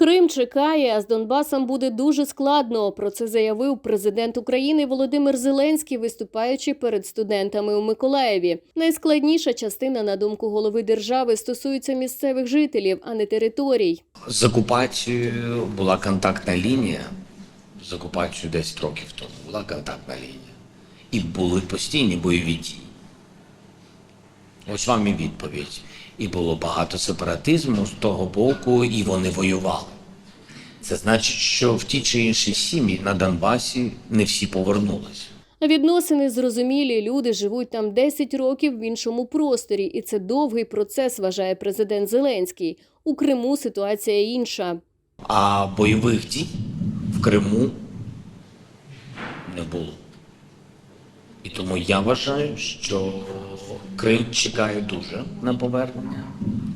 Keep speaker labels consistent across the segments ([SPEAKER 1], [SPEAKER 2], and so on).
[SPEAKER 1] Крим чекає, а з Донбасом буде дуже складно. Про це заявив президент України Володимир Зеленський, виступаючи перед студентами у Миколаєві. Найскладніша частина, на думку голови держави, стосується місцевих жителів, а не територій.
[SPEAKER 2] З окупацією була контактна лінія. З окупацією 10 років тому була контактна лінія. І були постійні бойові дії. Ось вам і відповідь. І було багато сепаратизму з того боку, і вони воювали. Це значить, що в ті чи інші сім'ї на Донбасі не всі повернулися.
[SPEAKER 1] Відносини зрозумілі. Люди живуть там 10 років в іншому просторі, і це довгий процес, вважає президент Зеленський. У Криму ситуація інша.
[SPEAKER 2] А бойових дій в Криму не було. І тому я вважаю, що Крим чекає дуже на повернення,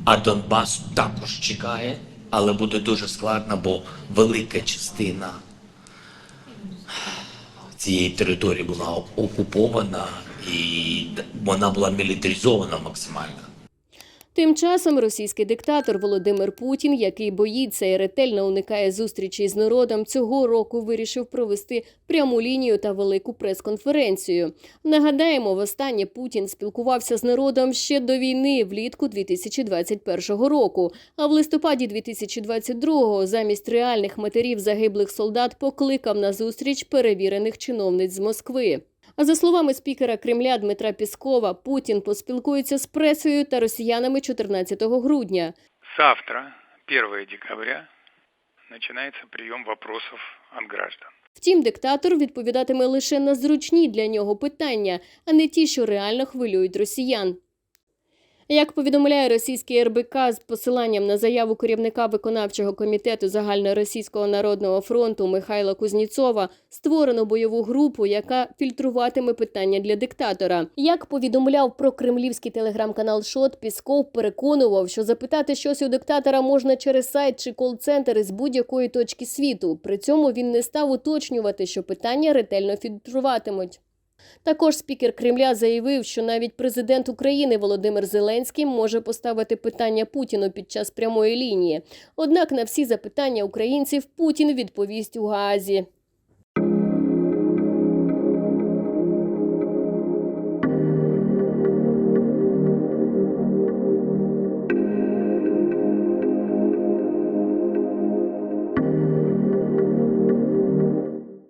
[SPEAKER 2] а Донбас також чекає, але буде дуже складно, бо велика частина цієї території була окупована і вона була мілітаризована максимально.
[SPEAKER 1] Тим часом російський диктатор Володимир Путін, який боїться і ретельно уникає зустрічей з народом, цього року вирішив провести пряму лінію та велику прес-конференцію. Нагадаємо, востаннє Путін спілкувався з народом ще до війни влітку 2021 року. А в листопаді 2022 замість реальних матерів загиблих солдат покликав на зустріч перевірених чиновниць з Москви. А за словами спікера Кремля Дмитра Піскова, Путін поспілкується з пресою та росіянами 14 грудня.
[SPEAKER 3] Завтра, 1 декабря, починається прийом вопросов від граждан.
[SPEAKER 1] Втім, диктатор відповідатиме лише на зручні для нього питання, а не ті, що реально хвилюють росіян. Як повідомляє російський РБК з посиланням на заяву керівника виконавчого комітету Загальноросійського народного фронту Михайла Кузніцова, створено бойову групу, яка фільтруватиме питання для диктатора. Як повідомляв про кремлівський телеграм-канал Шот, Пісков переконував, що запитати щось у диктатора можна через сайт чи кол-центр із будь-якої точки світу. При цьому він не став уточнювати, що питання ретельно фільтруватимуть. Також спікер Кремля заявив, що навіть президент України Володимир Зеленський може поставити питання Путіну під час прямої лінії. Однак на всі запитання українців Путін відповість у Гаазі.